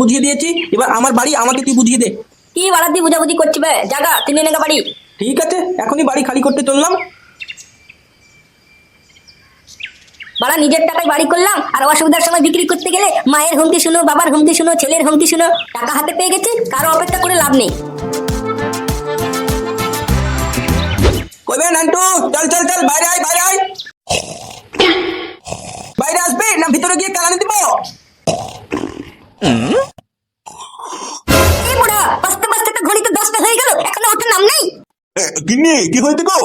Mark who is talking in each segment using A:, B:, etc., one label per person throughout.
A: বুঝিয়ে দিয়েছি। এবার আমার বাড়ি আমাকে তুই বুঝিয়ে দে।
B: কি বাড়া দিয়ে বুঝাবুঝি করছি বে? জাগা তিনি নেগা বাড়ি।
A: ঠিক আছে এখনই বাড়ি খালি করতে চললাম।
B: বাড়া নিজের টাকায় বাড়ি করলাম আর অসুবিধার সময় বিক্রি করতে গেলে মায়ের হুমকি শুনো বাবার হুমকি শুনো ছেলের হুমকি শুনো টাকা হাতে পেয়ে গেছি কারও অপেক্ষা করে লাভ নেই।
A: কইবে নান্টু? চল চল চল বাইরে আয় বাইরে আয়। বাইরে আসবে না ভিতরে গিয়ে কালানি দিব?
C: গিন্নি কি হয়েছে গো?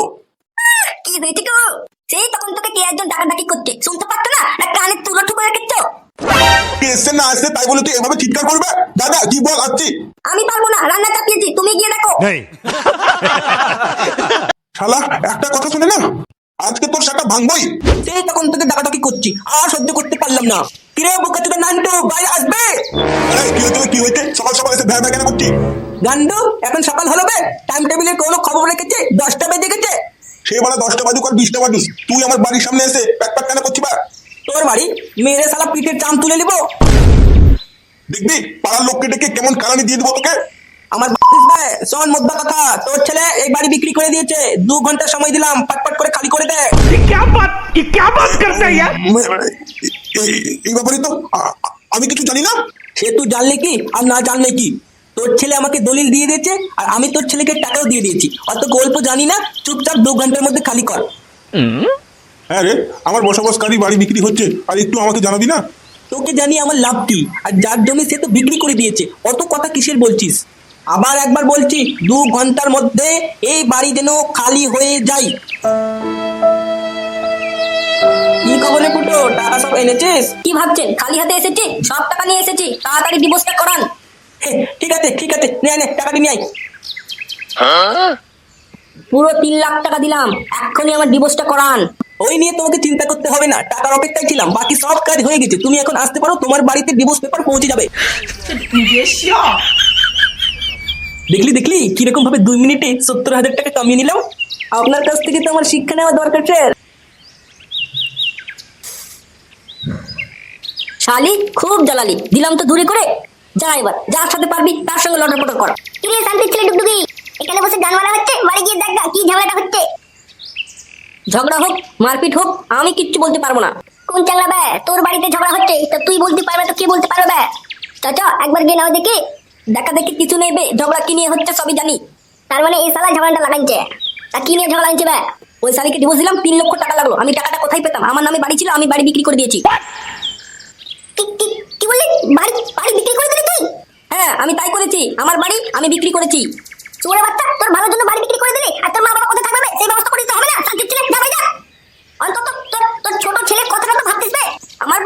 B: কি হয়েছে গো? সেই তখন তোকে কে একজন ডাকাডাকি করছে? শুনতে পারতো না? না কানে তুলো ঠুকো রেখেছ
C: কে এসছে না আসছে তাই বলে তুই এভাবে চিৎকার করবে? দাদা কি বল আসছি।
B: আমি পারব না রান্না চাপিয়েছি তুমি গিয়ে দেখো।
C: শালা একটা কথা শুনে না। আজকে তোর সেটা ভাঙবই।
A: সেই তখন থেকে ডাকাডাকি করছি আর সহ্য করতে পারলাম না। কিরে বোকা নান্টু ভাই আসবে?
C: কি
A: এখন সকাল হলো বে। টাইম টেবিলে কোনো খবর রেখেছে? দশটা বেজে গেছে?
C: সে বেলা দশটা বাজুক আর বিশটা বাজুক। তুই আমার বাড়ির সামনে এসে প্যাক প্যাক কেন করছি
A: তোর বাড়ি? মেরে সালা পিঠের চাম তুলে নিব।
C: দেখবি পাড়ার লোককে ডেকে কেমন কারানি দিয়ে দেবো তোকে?
A: আমার ভাই শোন মোদ্দা কথা। তোর ছেলে এই বাড়ি বিক্রি করে দিয়েছে। দু ঘণ্টা সময় দিলাম। পাট পাট করে খালি করে
D: দেয় কি বাত কি বাত
C: করতে এই ব্যাপারে তো আমি কিছু জানি না।
A: সে তুই জানলে কি আর না জানলে কি? তোর ছেলে আমাকে দলিল দিয়ে দিয়েছে আর আমি তোর ছেলেকে টাকাও দিয়ে দিয়েছি। অত গল্প জানি না চুপচাপ দু ঘণ্টার মধ্যে খালি কর।
C: হ্যাঁ রে আমার বসবাসকারী বাড়ি বিক্রি হচ্ছে আর একটু আমাকে জানাবি না?
A: তোকে জানি আমার লাভ কি আর যার জমি সে তো বিক্রি করে দিয়েছে। অত কথা কিসের বলছিস? আবার একবার বলছি দু ঘণ্টার মধ্যে এই বাড়ি যেন খালি হয়ে যায়। কি খবরে ফুটো? এনেছিস?
B: কি ভাবছেন? খালি হাতে এসেছি? সব টাকা নিয়ে এসেছি। তাড়াতাড়ি ডিভোর্সটা করান।
A: ঠিক আছে ঠিক আছে। নে নে টাকাটি নিয়ে আয়।
B: পুরো তিন লাখ টাকা দিলাম। এক্ষুনি আমার ডিভোর্সটা করান।
A: ওই নিয়ে তোমাকে চিন্তা করতে হবে না। টাকার অপেক্ষায় ছিলাম। বাকি সব কাজ হয়ে গেছে। তুমি এখন আসতে পারো তোমার বাড়িতে ডিভোর্স পেপার পৌঁছে যাবে। দেখলি দেখলি? কীরকম ভাবে দুই মিনিটে সত্তর হাজার টাকা কামিয়ে নিলাম। আপনার কাছ থেকে তো আমার শিক্ষা নেওয়া দরকার স্যার।
B: শালি খুব জ্বালালি দিলাম তো দূরে করে। যা এবার যার সাথে পারবি তার সঙ্গে লটর পটর কর।
E: কিরে শান্তির ছেলে ডুগডুগি এখানে বসে গান মারা হচ্ছে বাড়ি গিয়ে দেখ কি ঝামেলাটা হচ্ছে।
B: ঝগড়া হোক মারপিট হোক আমি কিচ্ছু বলতে পারব না।
E: কোন চাংলা বে? তোর বাড়িতে ঝগড়া হচ্ছে তা তুই বলতে পারবে তো কি বলতে পারবে বে? চাচা একবার গিয়ে নাও দেখি।
B: দেখা দেখি কিছু নেই বে ঝগড়া কি নিয়ে হচ্ছে সবই জানি।
E: তার মানে এই সালা ঝগড়াটা লাগাইছে। তা কি নিয়ে ঝগড়া হচ্ছে বে?
B: ওই শালিকে ডিভোর্স দিলাম তিন লক্ষ টাকা লাগল। আমি টাকাটা কোথায় পেতাম? আমার নামে বাড়ি ছিল আমি বাড়ি বিক্রি করে দিয়েছি
E: কি কি কি বললি বাড়ি বাড়ি বিক্রি করে দিলি তুই
B: হ্যাঁ আমি তাই করেছি আমার বাড়ি আমি বিক্রি করেছি।
E: চোরে বাচ্চা তোর ভালোর জন্য বাড়ি বিক্রি করে দিলি আর তোর মা বাবা কোথায় থাকবে? সেই ব্যবস্থা করে দিতে হবে না শান্তির ছেলে যা ভাই যা। অন্তত তোর তোর ছোট ছেলে কথাটা তো ভাবতিস বে?
B: আমার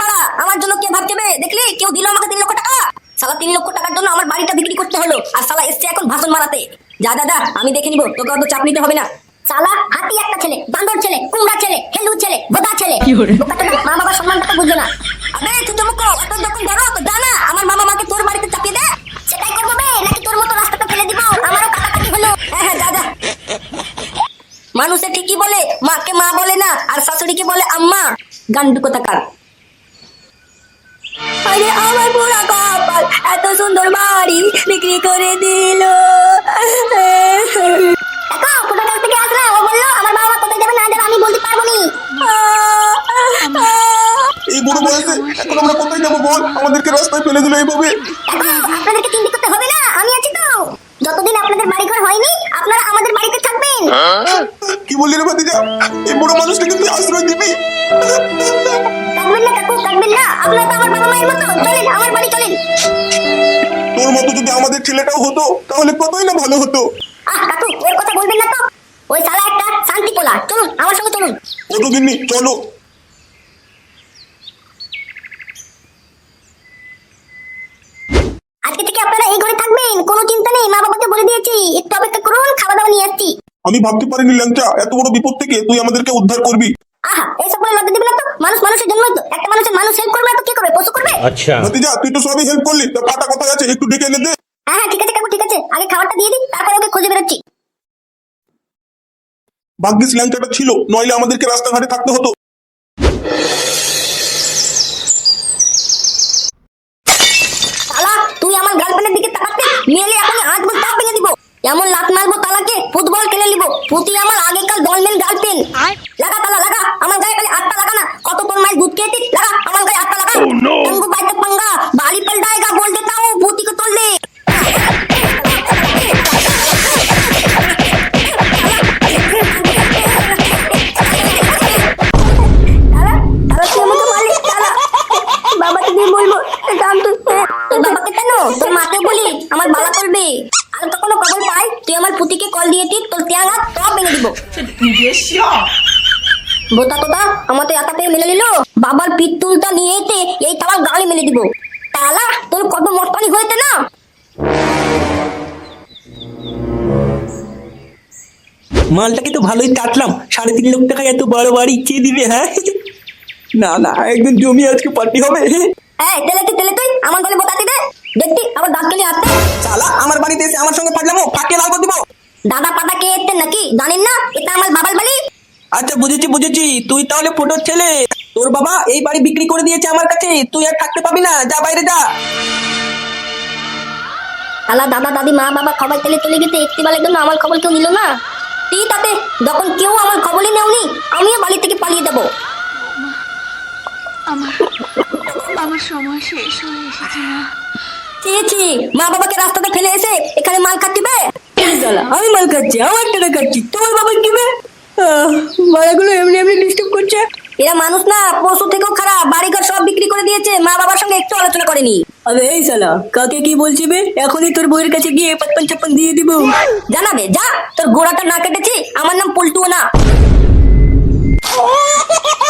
B: আমার জন্য কে ভাবছে বে? দেখলি? কেউ দিল আমাকে তিন লক্ষ টাকা। সালা তিন লক্ষ টাকার জন্য আমার বাড়িটা বিক্রি করতে হলো আর সালা এসছে এখন ভাষণ মারাতে। যা দাদা আমি দেখে নিবো তোকে অত চাপ নিতে হবে না।
E: সালা হাতি একটা ছেলে বান্দর ছেলে কুমড়া ছেলে হেলু ছেলে বোদা ছেলে। মা বাবার সম্মানটা বুঝলো না।
B: আবে তুই তো মুখো অত যখন ঠিকই বলে? মাকে মা বলে না আর শাশুড়িকে বলে আম্মা? গান্ডু কোথাকার? আরে আমার পুরা কপাল এত সুন্দর বাড়ি বিক্রি করে দিল।
E: দেখো থেকে আসলে? ও বলল আমার বাবা কোথায় যাবে না যাবে আমি বলতে পারব নি।
C: এই বুড়ো বয়সে এখন আমরা কোথায় যাব বল? আমাদেরকে রাস্তায় ফেলে দিল এইভাবে।
E: আপনাদেরকে চিন্তা করতে হবে না? আমি আছি তো। যতদিন আপনাদের বাড়িঘর হয়নি আপনারা আমাদের বাড়িতে থাকবেন।
C: কি বললি রে ভাতিজা এই বুড়ো মানুষটাকে তুই আশ্রয় দিবি।
E: কাঁদবেন না কাকু কাঁদবেন না। আপনারা তো আমার বাবা মায়ের মতো। চলেন আমার বাড়ি চলেন।
C: তোর মতো যদি আমাদের ছেলেটাও হতো তাহলে কতই না ভালো হতো?
E: আহ কাকু ওর কথা বলবেন না তো? ওই শালা একটা শান্তি পোলা। চলুন আমার সঙ্গে চলুন।
C: ওটো গিন্নি চলো।
E: আজকে থেকে আপনারা এই ঘরে থাকবেন। কোনো চিন্তা নেই মা বাবাকে বলে দিয়েছি। একটু অপেক্ষা করুন খাওয়া দাওয়া নিয়ে আসছি।
C: আমি ভাবতে পারিনি ল্যাংচা। এত বড় বিপদ থেকে তুই আমাদেরকে উদ্ধার করবি।
E: আচ্ছা। ছিল নইলে আমাদেরকে রাস্তাঘাটে থাকতে
C: হতো। তুই আমার গার্লফ্রেন্ডের দিকে আট বছর এমন প্রতি
B: আমার বোতা তোতা আমার তো একা পেয়ে মেলে নিল? বাবার পিত্তুলটা নিয়ে এতে এই তালার গালে মেলে দিব। তালা তোর কত মস্তানি হয়েছে না?
A: মালটাকে তো ভালোই কাটলাম। সাড়ে তিন লক্ষ টাকা এত বড় বাড়ি কে দিবে হ্যাঁ? না না একদম জমি আজকে পার্টি হবে।
B: এই তেলে তুই তেলে তুই আমার গলে বোতাতে দে দেখতি আবার দাঁত কেটে আসতে
A: শালা আমার বাড়িতে এসে আমার সঙ্গে থাকলাম ফাঁকে লাল দিব।
B: দাদা পাতা কে এতে নাকি? জানেন না এটা আমার বাবার বাড়ি।
A: আচ্ছা বুঝেছি বুঝেছি। তুই তাহলে ফটোর ছেলে। তোর বাবা এই বাড়ি বিক্রি করে দিয়েছে আমার কাছে। তুই আর থাকতে পাবি না। যা বাইরে যা।
B: আলা দাদা দাদি মা বাবা সবাই তেলে চলে গেছে। একটি বেলার জন্য আমার খবর কেউ নিল না। তুই তাতে যখন কেউ আমার খবরই নেওনি আমিও বাড়ি থেকে পালিয়ে দেবো
F: আমার আমার সময় শেষ হয়ে এসেছে না
B: চেয়েছি মা বাবাকে রাস্তাতে ফেলে এসে এখানে মাল খাচ্ছিবে আমি মাল খাচ্ছি আমার টাকা খাচ্ছি। তোমার বাবা কি বে মালাগুলো এমনি এমনি ডিস্টার্ব করছে। এরা মানুষ না পশু থেকেও খারাপ বাড়িঘর সব বিক্রি করে দিয়েছে মা বাবার সঙ্গে একটু আলোচনা করেনি। আবে এই সালা কাকে কি বলছি বে? এখনই তোর বইয়ের কাছে গিয়ে পাঁচপান ছাপ্পান দিয়ে দিব। জানাবে যা তোর গোড়াটা না কেটেছি আমার নাম পল্টুও না।